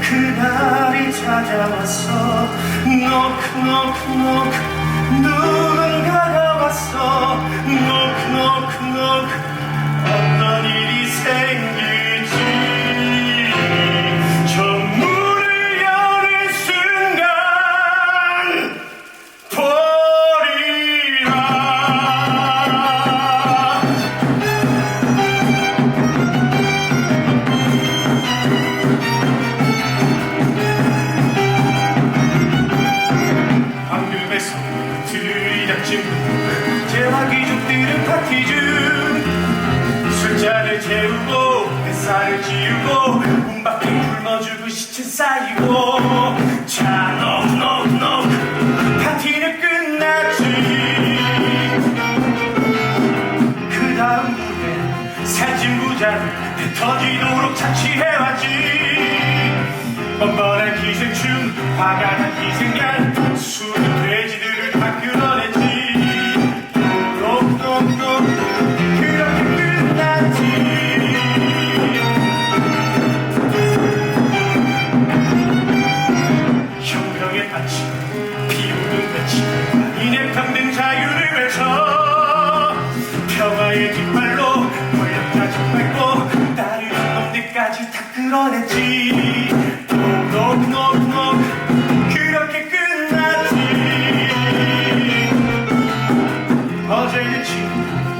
그날이 찾아왔어. 노크노 파티 중 술잔을 채우고 햇살을 지우고 문밖에 굶어주고 시체 쌓이고. 자 노크 파티는 끝났지. 그 다음 무대 살찐 부자를 배 터지도록 착취해왔지. 뻔뻔한 기생충 화가 난 희생양 비우는 배치 인의 평등 자유를 외쳐 평화의 깃발로 권력자 정밟고 따르는 놈들까지 다 끌어냈지. 노노노노 그렇게 끝났지. 어제의 친오